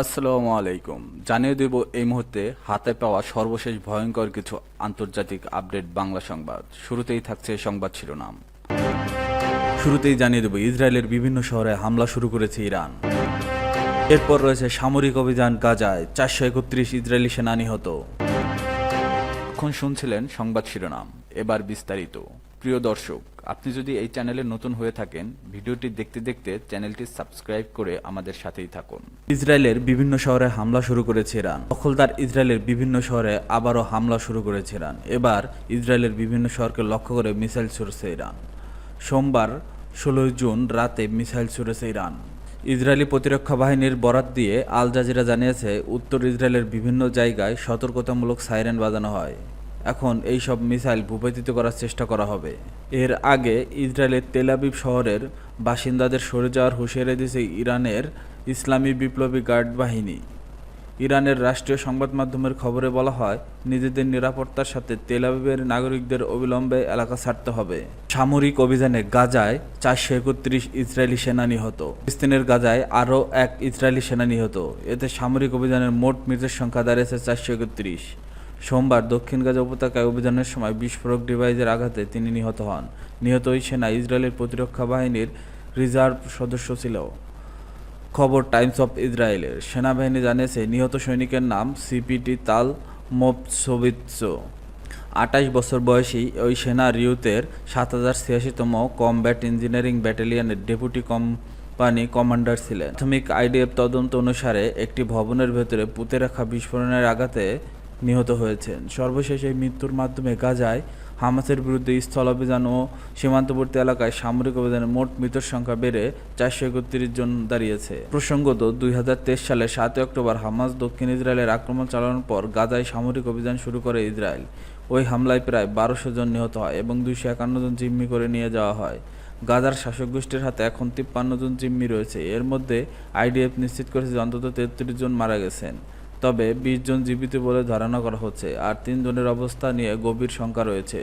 আসসালামু আলাইকুম। জানিয়ে দেব এই মুহূর্তে হাতে পাওয়া সর্বশেষ ভয়ঙ্কর কিছু আন্তর্জাতিক আপডেট বাংলা সংবাদ। শুরুতেই থাকছে সংবাদ শিরোনাম। শুরুতেই জানিয়ে দেব ইসরায়েলের বিভিন্ন শহরে হামলা শুরু করেছে ইরান। এরপর রয়েছে সামরিক অভিযান গাজায়, চারশো একত্রিশ ইসরায়েলি সেনা নিহত। এখন শুনছিলেন সংবাদ শিরোনাম। এবার বিস্তারিত। প্রিয় দর্শক, আপনি যদি এই চ্যানেলে নতুন হয়ে থাকেন, ভিডিওটি দেখতে দেখতে চ্যানেলটি সাবস্ক্রাইব করে আমাদের সাথেই থাকুন। ইসরায়েলের বিভিন্ন শহরে হামলা শুরু করেছে ইরান। দখলদার ইসরায়েলের বিভিন্ন শহরে আবারও হামলা শুরু করেছে ইরান। এবার ইসরায়েলের বিভিন্ন শহরকে লক্ষ্য করে মিসাইল ছুড়েছে ইরান। সোমবার, ষোলোই জুন রাতে মিসাইল ছুড়েছে ইরান। ইসরায়েলি প্রতিরক্ষা বাহিনীর বরাত দিয়ে আল জাজিরা জানিয়েছে, উত্তর ইসরায়েলের বিভিন্ন জায়গায় সতর্কতামূলক সাইরেন বাজানো হয়। এখন এই সব মিসাইল ভূপাতিত করার চেষ্টা করা হবে। এর আগে ইসরায়েলের তেলাবিব শহরের বাসিন্দাদের সরে যাওয়ার হুঁশিয়ারি দিয়েছে ইরানের ইসলামী বিপ্লবী গার্ড বাহিনী। ইরানের রাষ্ট্রীয় সংবাদ মাধ্যমের খবরে বলা হয়, নিজেদের নিরাপত্তার সাথে তেলাবিবের নাগরিকদের অবিলম্বে এলাকা ছাড়তে হবে। সামরিক অভিযানে গাজায় চারশো একত্রিশ ইসরায়েলি সেনা নিহত। ফিলিস্তিনের গাজায় আরও এক ইসরায়েলি সেনা নিহত। এতে সামরিক অভিযানের মোট মৃতের সংখ্যা দাঁড়িয়েছে চারশো একত্রিশ। সোমবার দক্ষিণ গাজা উপত্যকায় অভিযানের সময় বিস্ফোরক ডিভাইসের আঘাতে তিনি নিহত হন। নিহত ওই সেনা ইসরায়েলের প্রতিরক্ষা বাহিনীর রিজার্ভ সদস্য ছিল। খবর টাইমস অফ ইসরায়েলের। সেনাবাহিনী জানিয়েছে, নিহত সৈনিকের নাম সিপিটি তাল মোপসোভিৎসো আটাইশ বছর বয়সী ওই সেনা রিউতের সাত হাজার ছিয়াশিতম কমব্যাট ইঞ্জিনিয়ারিং ব্যাটালিয়নের ডেপুটি কোম্পানি কমান্ডার ছিলেন। প্রাথমিক আইডিএফ তদন্ত অনুসারে একটি ভবনের ভেতরে পুঁতে রাখা বিস্ফোরণের আঘাতে নিহত হয়েছেন। সর্বশেষ এই মৃত্যুর মাধ্যমে গাজায় হামাসের বিরুদ্ধে স্থল অভিযান ও সীমান্তবর্তী এলাকায় সামরিক অভিযানে মোট মৃতের সংখ্যা বেড়ে চারশো একত্রিশ জন দাঁড়িয়েছে। প্রসঙ্গত, দুই সালের সাতই অক্টোবর হামাস দক্ষিণ ইসরায়েলের আক্রমণ চালানোর পর গাজায় সামরিক অভিযান শুরু করে ইসরায়েল। ওই হামলায় প্রায় বারোশো জন নিহত হয় এবং দুইশো একান্ন জন জিম্মি করে নিয়ে যাওয়া হয়। গাজার শাসক গোষ্ঠীর হাতে এখন তিপ্পান্ন জন জিম্মি রয়েছে। এর মধ্যে আইডিএফ নিশ্চিত করেছে যে অন্তত তেত্রিশ জন মারা গেছেন। তবে বিশ জন জীবিত বলে ধারণা করা হচ্ছে, আর তিনজনের অবস্থা নিয়ে গভীর শঙ্কা রয়েছে।